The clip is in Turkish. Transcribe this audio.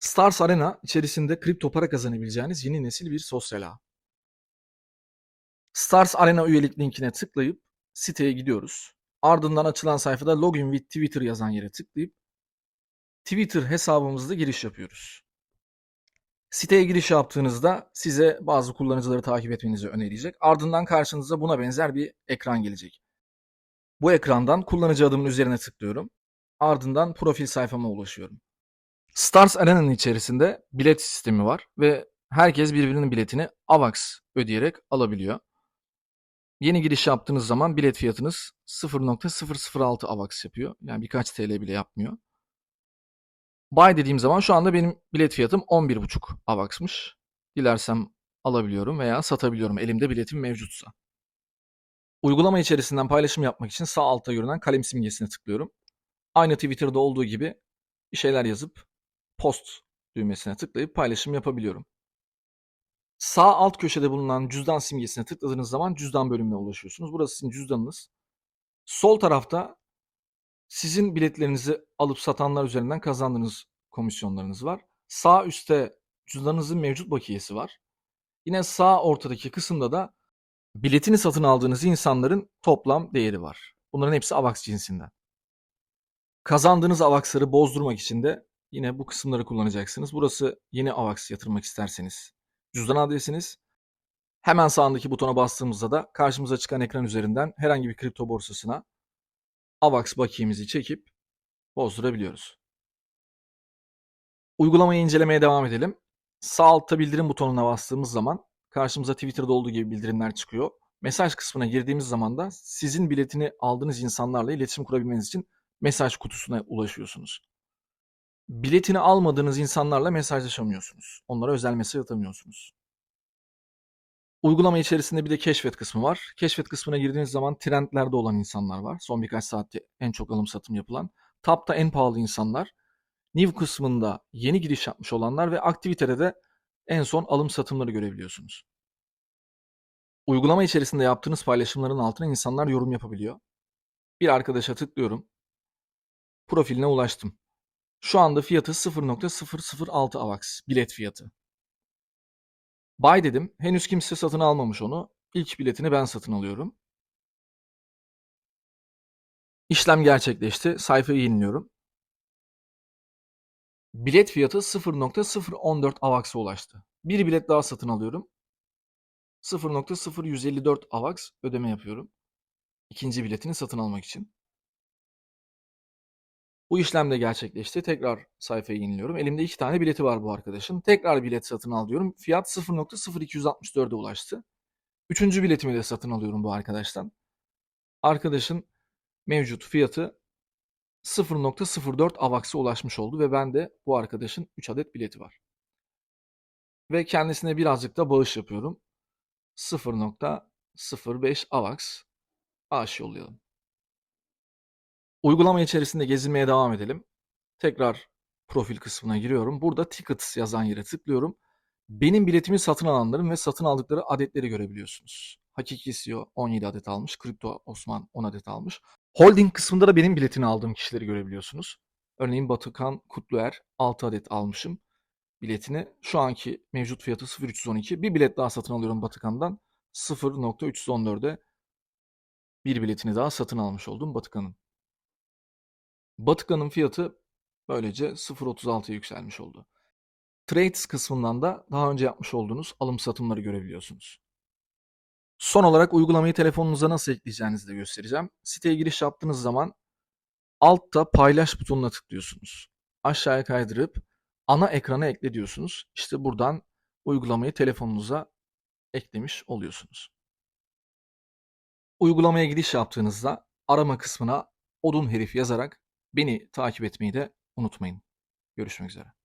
Stars Arena içerisinde kripto para kazanabileceğiniz yeni nesil bir sosyal ağ. Stars Arena üyelik linkine tıklayıp siteye gidiyoruz. Ardından açılan sayfada Login with Twitter yazan yere tıklayıp Twitter hesabımızda giriş yapıyoruz. Siteye giriş yaptığınızda size bazı kullanıcıları takip etmenizi önereyecek. Ardından karşınıza buna benzer bir ekran gelecek. Bu ekrandan kullanıcı adımın üzerine tıklıyorum. Ardından profil sayfama ulaşıyorum. Stars Arena'nın içerisinde bilet sistemi var ve herkes birbirinin biletini AVAX ödeyerek alabiliyor. Yeni giriş yaptığınız zaman bilet fiyatınız 0.006 AVAX yapıyor. Yani birkaç TL bile yapmıyor. Buy dediğim zaman şu anda benim bilet fiyatım 11.5 AVAX'mış. Dilersem alabiliyorum veya satabiliyorum elimde biletim mevcutsa. Uygulama içerisinden paylaşım yapmak için sağ altta görünen kalem simgesine tıklıyorum. Aynı Twitter'da olduğu gibi bir şeyler yazıp post düğmesine tıklayıp paylaşım yapabiliyorum. Sağ alt köşede bulunan cüzdan simgesine tıkladığınız zaman cüzdan bölümüne ulaşıyorsunuz. Burası sizin cüzdanınız. Sol tarafta sizin biletlerinizi alıp satanlar üzerinden kazandığınız komisyonlarınız var. Sağ üstte cüzdanınızın mevcut bakiyesi var. Yine sağ ortadaki kısımda da biletini satın aldığınız insanların toplam değeri var. Bunların hepsi AVAX cinsinden. Kazandığınız AVAX'ları bozdurmak için de yine bu kısımları kullanacaksınız. Burası yeni AVAX yatırmak isterseniz cüzdan adresiniz. Hemen sağındaki butona bastığımızda da karşımıza çıkan ekran üzerinden herhangi bir kripto borsasına AVAX bakiyemizi çekip bozdurabiliyoruz. Uygulamayı incelemeye devam edelim. Sağ altta bildirim butonuna bastığımız zaman karşımıza Twitter'da olduğu gibi bildirimler çıkıyor. Mesaj kısmına girdiğimiz zaman da sizin biletini aldığınız insanlarla iletişim kurabilmeniz için mesaj kutusuna ulaşıyorsunuz. Biletini almadığınız insanlarla mesajlaşamıyorsunuz. Onlara özel mesaj atamıyorsunuz. Uygulama içerisinde bir de keşfet kısmı var. Keşfet kısmına girdiğiniz zaman trendlerde olan insanlar var. Son birkaç saatte en çok alım satım yapılan. Tap'ta en pahalı insanlar. New kısmında yeni giriş yapmış olanlar ve aktivitede de en son alım satımları görebiliyorsunuz. Uygulama içerisinde yaptığınız paylaşımların altına insanlar yorum yapabiliyor. Bir arkadaşa tıklıyorum. Profiline ulaştım. Şu anda fiyatı 0.006 AVAX bilet fiyatı. Buy dedim. Henüz kimse satın almamış onu. İlk biletini ben satın alıyorum. İşlem gerçekleşti. Sayfayı yeniliyorum. Bilet fiyatı 0.014 AVAX'a ulaştı. Bir bilet daha satın alıyorum. 0.0154 AVAX ödeme yapıyorum. İkinci biletini satın almak için. Bu işlem de gerçekleşti. Tekrar sayfayı yeniliyorum. Elimde iki tane bileti var bu arkadaşın. Tekrar bilet satın al diyorum. Fiyat 0.0264'e ulaştı. Üçüncü biletimi de satın alıyorum bu arkadaştan. Arkadaşın mevcut fiyatı 0.04 AVAX'a ulaşmış oldu ve ben de bu arkadaşın 3 adet bileti var. Ve kendisine birazcık da bağış yapıyorum. 0.05 AVAX bağış yollayalım. Uygulama içerisinde gezinmeye devam edelim. Tekrar profil kısmına giriyorum. Burada tickets yazan yere tıklıyorum. Benim biletimi satın alanların ve satın aldıkları adetleri görebiliyorsunuz. Hakiki CEO 17 adet almış. Kripto Osman 10 adet almış. Holding kısmında da benim biletini aldığım kişileri görebiliyorsunuz. Örneğin Batıkan Kutluer 6 adet almışım biletini. Şu anki mevcut fiyatı 0.312. Bir bilet daha satın alıyorum Batıkan'dan. 0.314'e bir biletini daha satın almış oldum Batıkan'ın. Batıkan'ın fiyatı böylece 0.36'ya yükselmiş oldu. Trades kısmından da daha önce yapmış olduğunuz alım satımları görebiliyorsunuz. Son olarak uygulamayı telefonunuza nasıl ekleyeceğinizi de göstereceğim. Siteye giriş yaptığınız zaman altta paylaş butonuna tıklıyorsunuz. Aşağıya kaydırıp ana ekrana ekle diyorsunuz. İşte buradan uygulamayı telefonunuza eklemiş oluyorsunuz. Uygulamaya giriş yaptığınızda arama kısmına odun herif yazarak beni takip etmeyi de unutmayın. Görüşmek üzere.